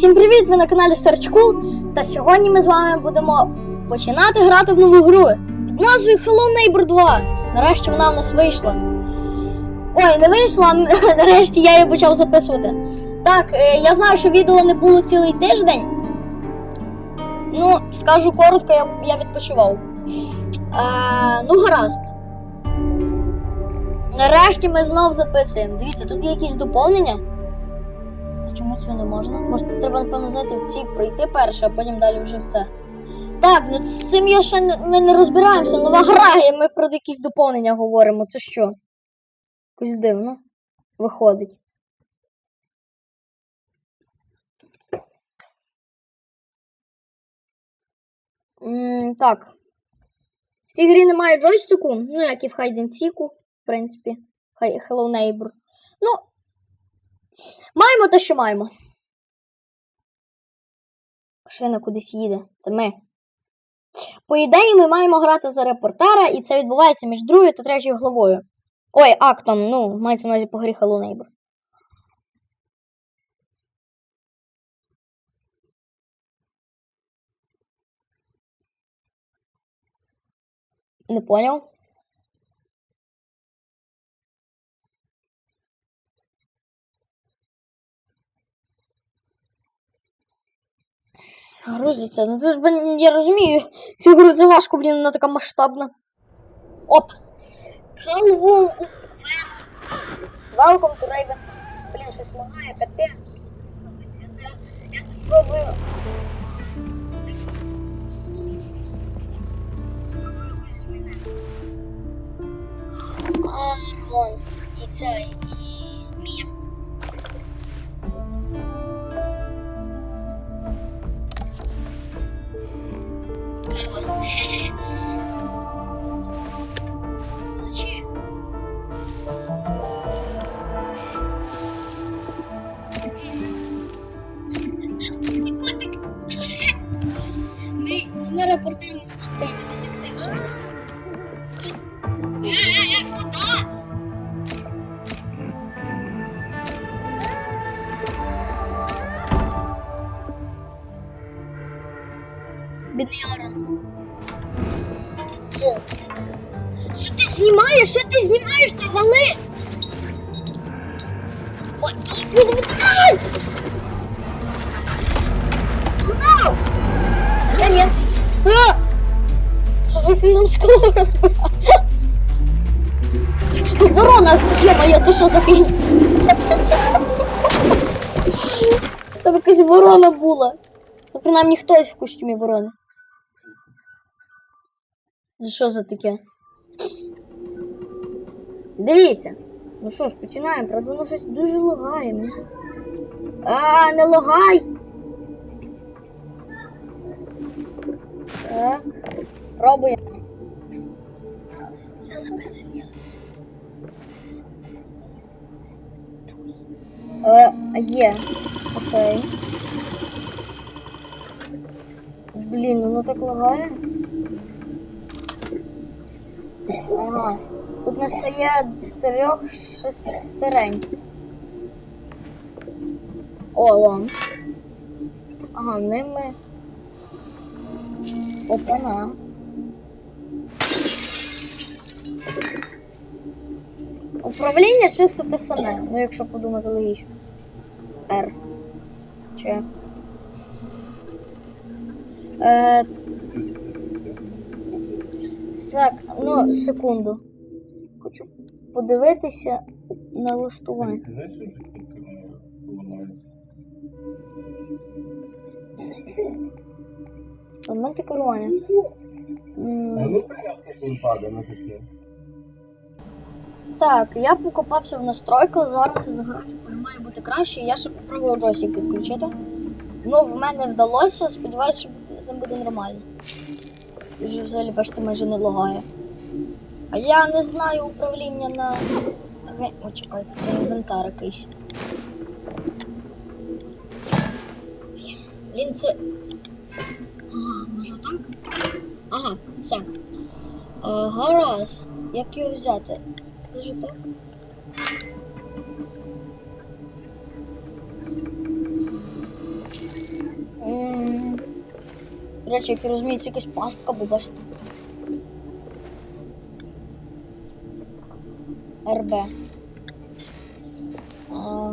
Всім привіт! Ви на каналі Search Cool. Та сьогодні ми з вами будемо починати грати в нову гру під назвою Hello Neighbor 2. Нарешті вона в нас вийшла. Ой, не вийшла, нарешті я її почав записувати. Так, е, я знаю, що відео не було цілий тиждень. Ну, скажу коротко, я, я відпочивав. Е, ну, гаразд. Нарешті ми знов записуємо. Дивіться, тут є якісь доповнення. Чому цього не можна? Може, тут треба, напевно, знаєте, в ці пройти перше, а потім далі вже в це. Так, ну з цим я ще не, ми не розбираємося. Нова гра, і ми про якісь доповнення говоримо. Це що? Якось дивно. Виходить. М, так. В цій грі немає джойстику, ну як і в Seek, в принципі. Hello Neighbor. Ну, Маємо те, що маємо. Машина кудись їде. Це ми. По ідеї, ми маємо грати за репортера, і це відбувається між другою та третьою главою. Ой, актом, ну, мається на увазі по грі Hello Neighbor. Не поняв. Грузиться. Ну це ж блін, я розумію. Цю гру це важко, блін, вона така масштабна. Оп. Hello. Welcome to Raven. Блін, щось лагає, капець. Мені це не подобається. Я це, я це спробую. Спробую якось змінити. Арон. І ця, і Мія. 该我嘿嘿嘿 Ой! Нам скло розбив. Ворона, є-моє, це що за фігня? Там якась ворона була. Ну, принаймні хтось в костюмі ворони. Це що за таке? Дивіться. Ну що ж, починаємо. Правда, воно щось дуже лагає. ну. А, не лагай! Так. Пробуємо. Я записую, я записую. Е, є. Окей. Блін, воно так лагає. Ага. Тут настає трьох шестерень. О, лон. Ага, ними. Опана. Управління чисто те саме, ну якщо подумати логічно. R. Чи. Е, так, ну, секунду. Подивитися налаштування. Ти знаєш, що вже тільки ламається? Елементи керування. Ну таке. Так, я покопався в настройках, зараз за графікою має бути краще. Я ще попробував джойстик підключити. Ну, в мене вдалося, сподіваюся, що з ним буде нормально. Вже взагалі, бачите, майже не лагає. А я не знаю управління на. О, чекайте, це інвентар якийсь. Блін, це. Ага, може так? Ага, все. А, гаразд. Як його взяти? Даже так? Речі, як я розумію, це якась пастка, бо бачите. А...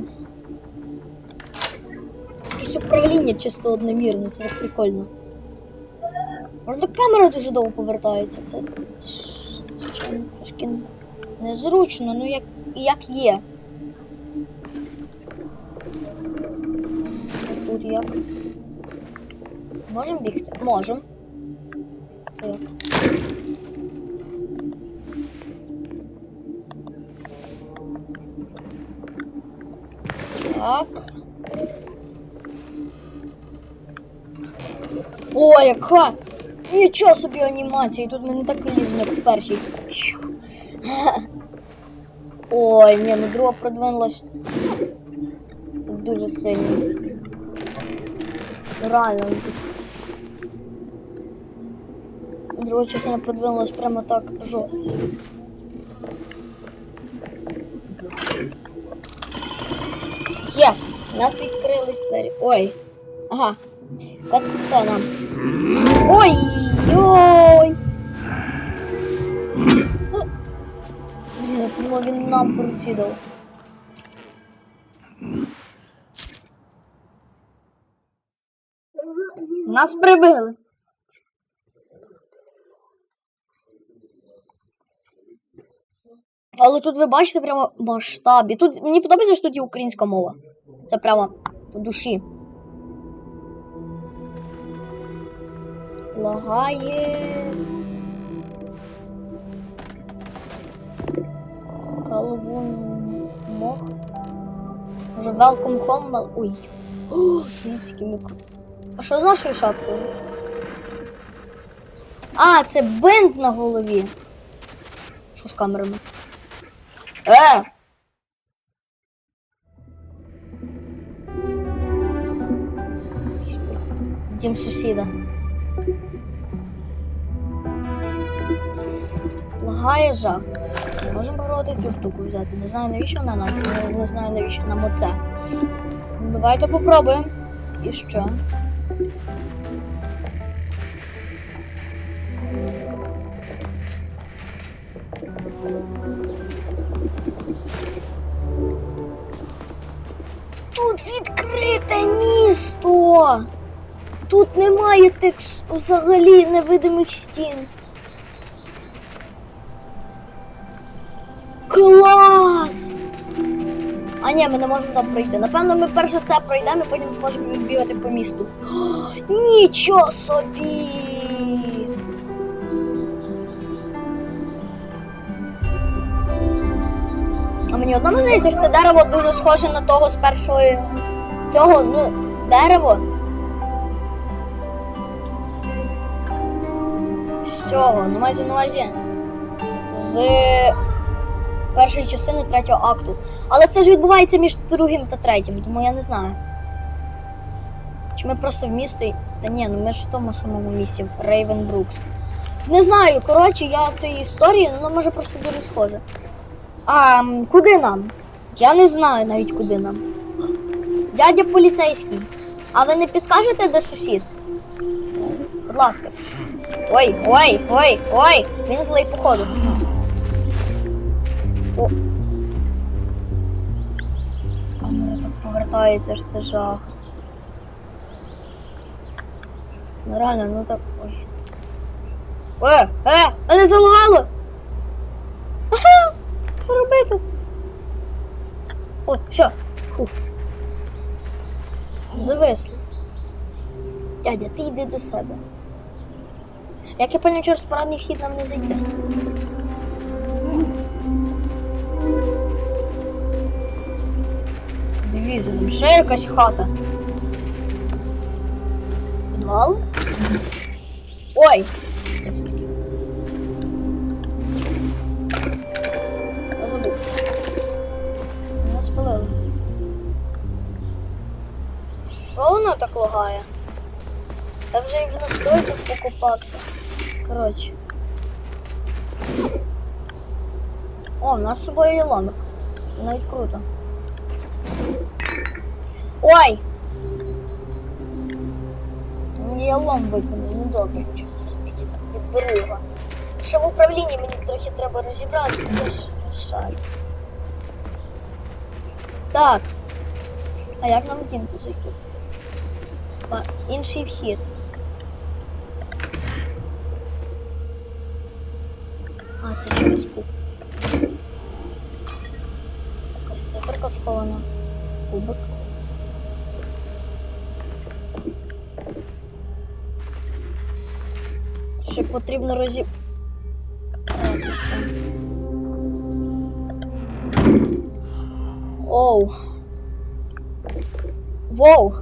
Якесь управління чисто одномірне, це так прикольно. Правда, камера дуже довго повертається. Це звичайно трошки незручно, ну як, як є. Тут як. Можемо бігти? Можемо. Це Так. О, яка! Нічого собі анімація, тут ми не так ліземо, як в першій. Ой, ні, ну друга продвинулась дуже сильно. Реально. Друга частина продвинулась прямо так жорстко. Єс! У нас відкрились двері. Ой. Ага. Катсцена. Ой-ой! Блін, я думав, він нам процідав. Нас прибили. Але тут ви бачите прямо масштаб. І тут мені подобається, що тут є українська мова. Це прямо в душі. Лагає. Калвун мох. Може, welcome home. Ой. О, дивіться, мікро. А що з нашою шапкою? А, це бинт на голові. Що з камерами? Е! Дім сусіда. Лагає жах. Можемо попробувати цю штуку взяти. Не знаю навіщо вона нам. Не, знаю навіщо нам оце. Ну, Давайте попробуємо. І що? Тут немає текст взагалі невидимих стін. Клас! А ні, ми не можемо там пройти. Напевно, ми перше це пройдемо, і потім зможемо бігати по місту. Нічого собі! А мені одному здається, що це дерево дуже схоже на того з першої цього, ну, дерево. Цього, ну мається на увазі. З першої частини третього акту. Але це ж відбувається між другим та третім, тому я не знаю. Чи ми просто в місті. Та ні, ну ми ж в тому самому місці, в Рейвенбрукс. Не знаю, коротше, я цієї історії, ну може просто дуже схоже. А куди нам? Я не знаю навіть куди нам. Дядя поліцейський. А ви не підскажете, де сусід? Будь ласка. Ой, ой, ой, ой! Він злий походу. О. Камера так повертається, ж це жах. Ну реально, ну так. Ой. Е, е, мене залагало! Ага, що робити? О, все. Фу. Зависли. Дядя, ти йди до себе. Як я поняв, через парадний вхід нам не зайти. Дивіться, там ще якась хата. Підвал? Ой! Я забув. Мене. Що воно так лагає? Я вже і в настройках покупався. Коротше. О, в нас з собою є ломик. Це навіть круто. Ой! Я лом викинув, ну добре, нічого не розпідіти. Відберу його. Ще в управлінні мені трохи треба розібрати, бо я ж шарю. Так. А як нам в дім тут зайти? А, інший вхід. А, це через куб. Якась циферка схована. Кубик. Ще потрібно розібратися. Оу. Воу.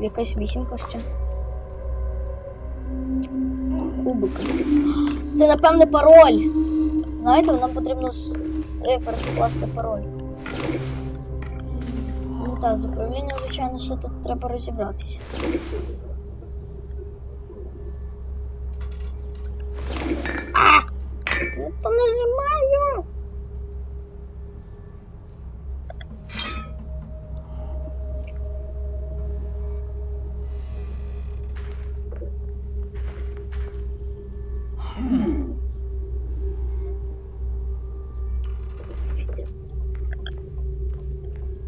Якась вісімка ще. Кубик. Це, напевне, пароль. Знаєте, нам потрібно з цифр скласти пароль. Ну так, з управлінням, звичайно, ще тут треба розібратися.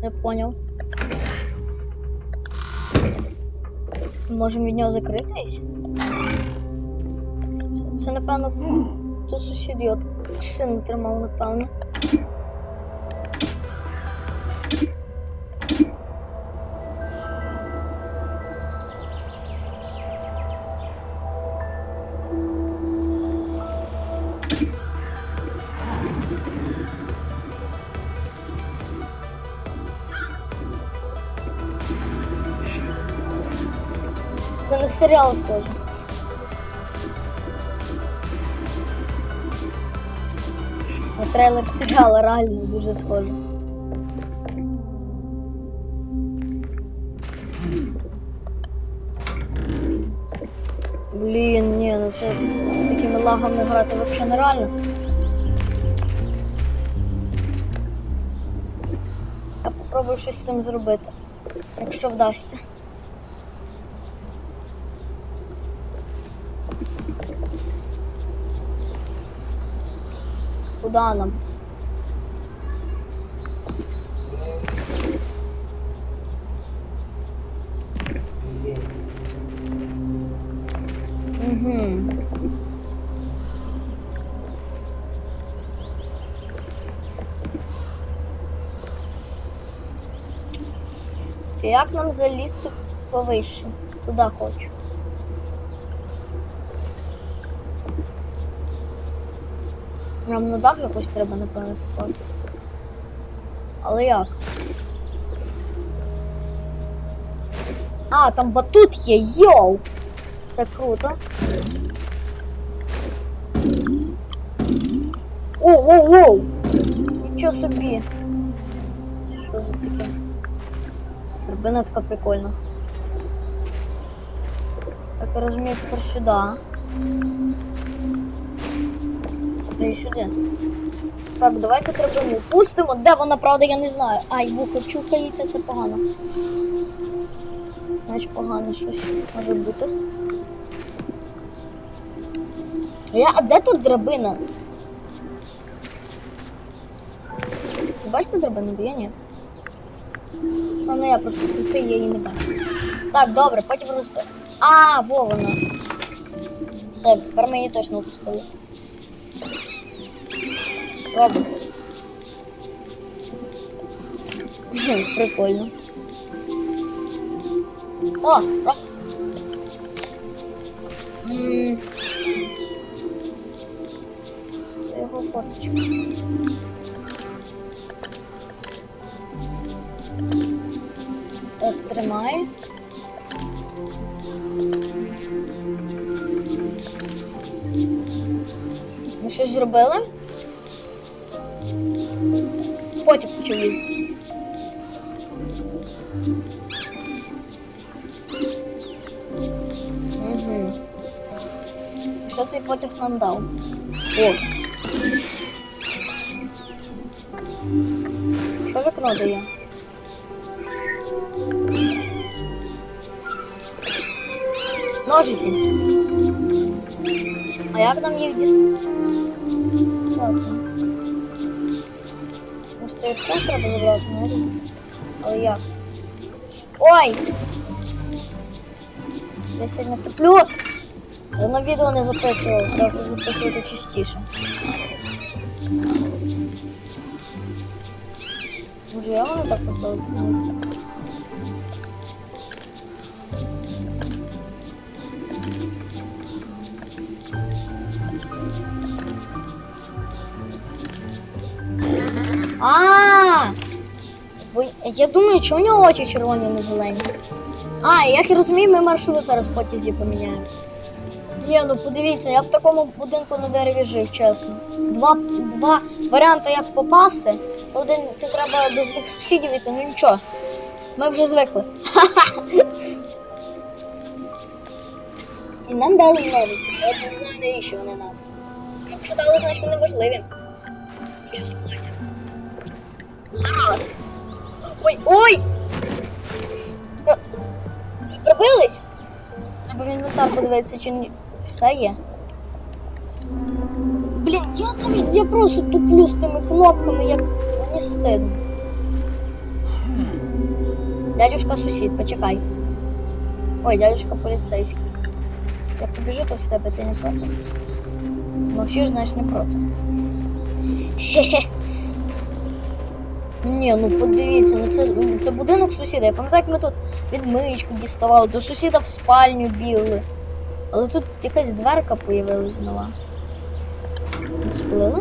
Не понял. Можемо від нього закритись? Це, це напевно, тут сусід його син тримав, напевно. На серіал схоже. На трейлер серіала реально дуже схоже. Блін, ні, ну це з такими лагами грати взагалі нереально. Я попробую щось з цим зробити, якщо вдасться. Куда нам? Угу. Як нам залізти повище? Туди хочу. Нам на дах якось треба, напевно, попасти. Але як? А, там батут є, йоу! Це круто. Оу, оу, оу! Нічого собі. Що за таке? Така прикольна. Так я розумію, тепер сюди. Й сюди. Так, давайте драбину пустимо. Де вона, правда, я не знаю. Ай, вухо чухається, це погано. Значить, погано щось може бути. Я, а де тут драбина? Бачите драбину, де я ні? Ну, ну я просто сліпий, я її не бачу. Так, добре, потім розберемо. А, во вона. Все, тепер ми її точно опустили. Робот. Хм, Прикольно. О, робот. М. Це його фоточка. От, тримай. Ми щось зробили? Потяг почав їздити. Угу. Що цей потяг нам дав? О. Що вікно дає? Ножиці. як нам їх дістати? Це якщо треба забрати, рівно. Але як? Ой! Я сьогодні куплю. Давно відео не записував, треба записувати частіше. Може я воно так писав? А, я думаю, чому у нього очі червоні, а не зелені. А, як я розумію, ми маршрут зараз потязі поміняємо. Ні, ну подивіться, я в такому будинку на дереві жив, чесно. Два, два варіанти, як попасти. Один це треба до злих сусідів іти, ну нічого. Ми вже звикли. І нам дали ножиці. Я не знаю, навіщо вони нам. Якщо дали, значить вони важливі. Нічого сплоті. Гаразд. Ой, ой! Е, пробились? Треба в інвентар подивитися, чи ні- все є. Блін, я я просто туплю з тими кнопками, як мені стидно. Дядюшка сусід, почекай. Ой, дядюшка поліцейський. Я побіжу тут в тебе, ти не проти. Мовчиш, значить не проти. Хе-хе. Ні, ну подивіться, ну це, це будинок сусіда. Я пам'ятаю, як ми тут відмичку діставали, до сусіда в спальню бігли. Але тут якась дверка появилась нова. Сплила?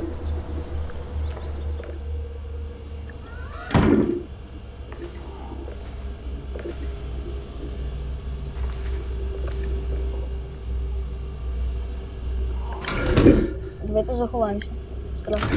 Давайте заховаємося. Страшно.